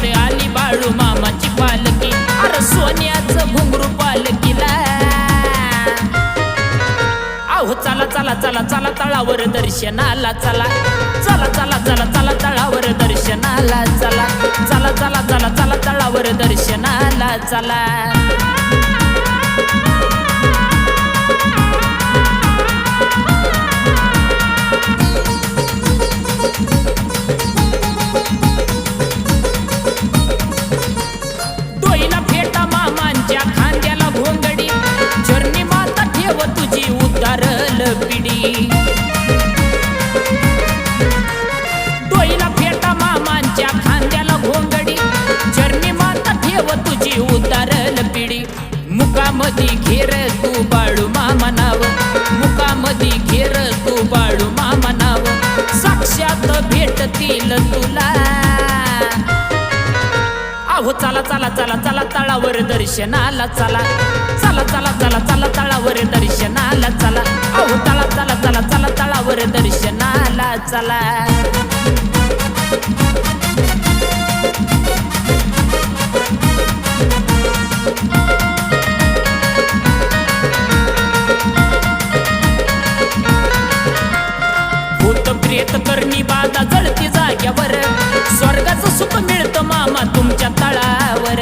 सोनके आली बाळू मामाची पालकी अरे सोन्याचं घुंगरू पालकीला अहो चला चला चला चला तळावर दर्शनाला चला. चला चला चला चला तळावर दर्शनाला चला. चला चला चला चला तळावर दर्शनाला चला. मुकामधी घेर तू बाळू मामा म्हणाव मुकामधी घेर तू बाळू मामा म्हणाव साक्षात भेटतील तुला. अहो चला चला चला चला तळावर दर्शनाला चला. चला चला चला चला तळावर दर्शनाला चला. अहो चला चला चला चला तळावर दर्शनाला चला. प्रेत करणी बाधा जळती जाग्यावर. स्वर्गाचं सुख मिळतं मामा तुमच्या तळावर.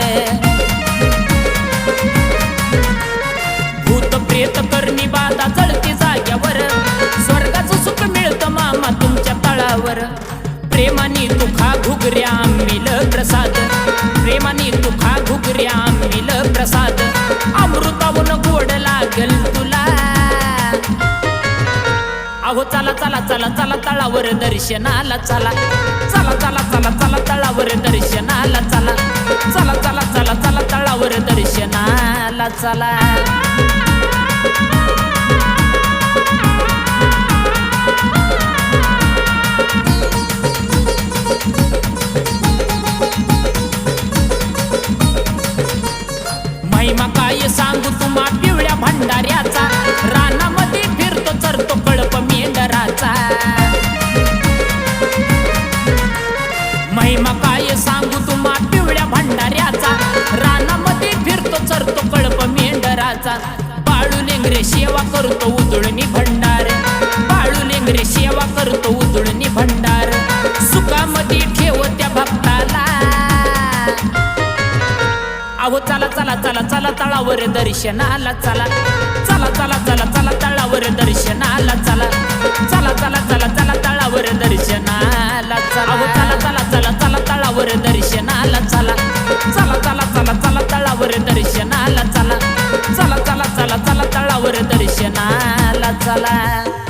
भूत प्रेत करणी बाधा जळती जाग्यावर. स्वर्गाचं सुख मिळतं मामा तुमच्या तळावर. प्रेमाने तुखा घुगऱ्या मिल प्रसाद प्रेमाने तुखा घुगऱ्या हो चला चला चला चला तळावर दर्शनाला चला. चला चला चला चला तळावर दर्शनाला चला. चला चला चला चला तळावर दर्शनाला चला. महिमा काय सांगू तुम्हा पिवळ्या भंडाऱ्याचा? लेंगरे सेवा करतो उजळणी भंडार. बाळू लेंगरे सेवा करतो उजळणी भंडार. सुखामध्ये ठेव त्या भक्ताला. अहो चला चला चला चला तळावर दर्शनाला चला. चला चला चला चला तळावर दर्शनाला चला. चला चला चला चला तळावर दर्शनाला चला. अहो चला दर्शनाला